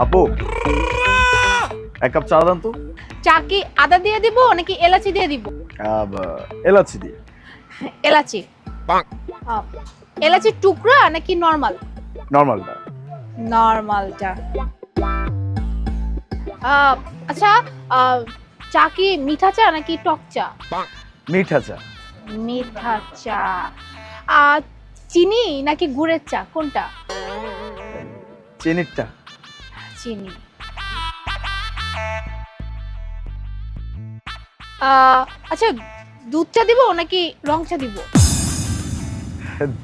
আপু এক কাপ চা দান তো। চা কি আদা দিয়ে দিব নাকি এলাচি দিয়ে দিব? এলাচি দিয়ে। এলাচি। এলাচির টুকরা নাকি নর্মাল? নর্মালটা নর্মালটা আহ, আচ্ছা আহ, চা কি মিঠা চা নাকি টক চা? মিঠা চা। মিঠা চা। আহ, চিনি নাকি গুড়ের চা? কোনটা? চিনিরটা চিনি। আচ্ছা দুধ চা দিব নাকি রং চা দিব?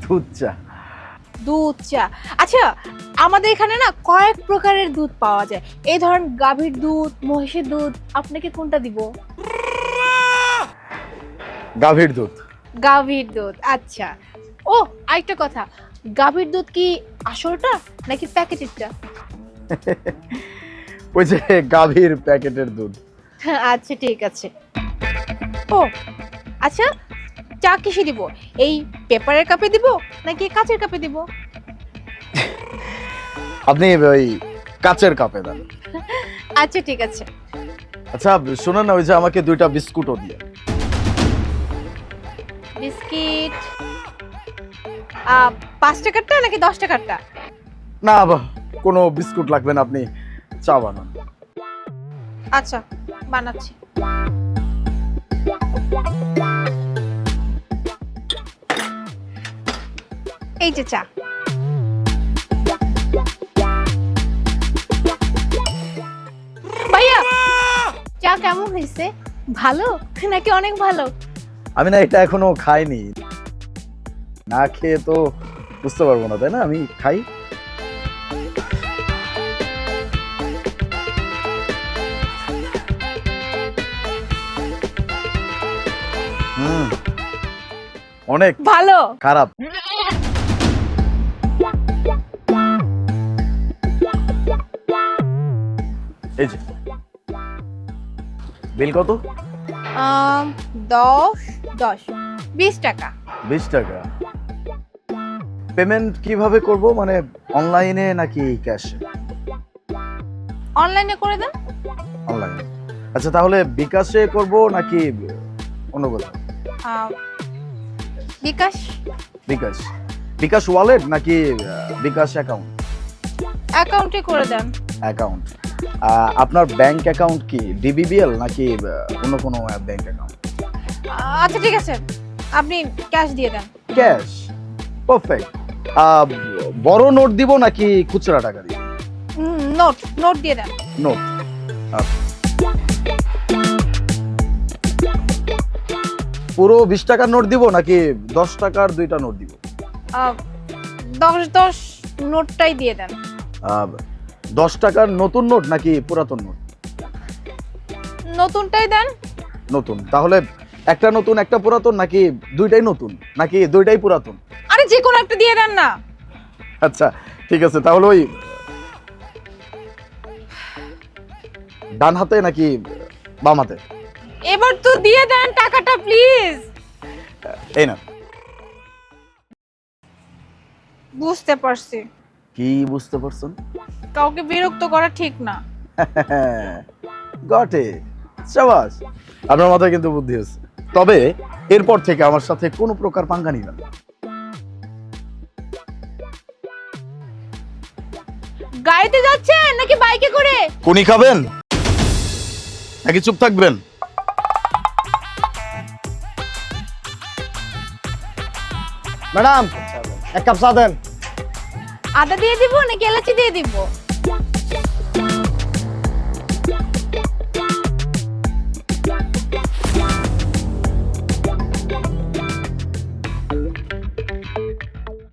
দুধ চা। দুধ চা। আচ্ছা আমাদের এখানে না কয়েক প্রকারের দুধ পাওয়া যায়। এই ধরেন গাভীর দুধ মহিষের দুধ আপনাকে কোনটা দিব? গাভীর দুধ। গাভীর দুধ আচ্ছা। ও আরেকটা কথা। গাভীর দুধ কি আসলটা নাকি প্যাকেটেরটা? ওই যে গাভীর প্যাকেটের দুধ। আচ্ছা ঠিক আছে। ও আচ্ছা চা কিসে দিব? এই পেপারের কাপে দিব নাকি কাচের কাপে দিব? আপনি ওই কাচের কাপে দেন। আচ্ছা ঠিক আছে। আচ্ছা শুনুন না ওই যে আমাকে দুইটা বিস্কুটও দিয়ে। বিস্কিট পাঁচ টাকারটা নাকি দশ টাকারটা? না বা কোনো বিস্কুট লাগবে না আপনি চা বানান। আচ্ছা বানাচ্ছি। এই যে চা। ভাইয়া চা কেমন হয়েছে? ভালো নাকি অনেক ভালো? আমি না এটা এখনও খাইনি। না খেয়ে তো বুঝতে পারব না তাই না? আমি খাই। অনেক। ভালো। খারাপ। এই যে। বিল কত? দশ দশ। বিশ টাকা। বিশ টাকা। পেমেন্ট কীভাবে করব? মানে অনলাইনে নাকি ক্যাশে? অনলাইনে করে দেন। অনলাইনে। আচ্ছা তাহলে বিকাশে করব নাকি অন্য কোথাও? বিকাশ? বিকাশ। বিকাশ ওয়ালেট নাকি বিকাশ অ্যাকাউন্ট অ্যাকাউন্টে করে দেন। অ্যাকাউন্ট আপনার ব্যাংক অ্যাকাউন্ট কি ডিবিবিএল নাকি অন্য কোনো ব্যাংক অ্যাকাউন্ট আচ্ছা ঠিক আছে। আপনি ক্যাশ দিয়ে দেন। ক্যাশ পারফেক্ট বড় নোট দিব নাকি খুচরা টাকা দিব নোট নোট দিয়ে দেন। নোট পুরো বিশ টাকার নোট দিব নাকি দশ টাকার দুইটা নোট দিব? দশ দশ নোটটাই দিয়ে দেন। দশ টাকার নতুন নোট নাকি পুরাতন নোট? নতুনটাই দেন। নতুন। তাহলে একটা নতুন একটা পুরাতন নাকি দুইটাই নতুন? নাকি দুইটাই পুরাতন? আরে যে কোনো একটা দিয়ে দেন না। আচ্ছা ঠিক আছে তাহলে ওই ডান হাতে নাকি বাম হাতে? এবার তো দিয়ে দেন টাকাটা প্লিজ। এই না বুঝতে পারছি। কি বুঝতে পারছেন কাউকে বিরক্ত করা ঠিক না। গটে। সাবাস আপনার মাথায় কিন্তু বুদ্ধি হচ্ছে তবে এরপর থেকে আমার সাথে কোনো প্রকার পাঙ্গা নিবেন না। গাড়িতে যাচ্ছেন নাকি বাইকে করে? কোনি খাবেন? নাকি চুপ থাকবেন? ম্যাডাম এক কাপ চা দেন। আদা দিয়ে দিব নাকি এলাচি দিয়ে দিব?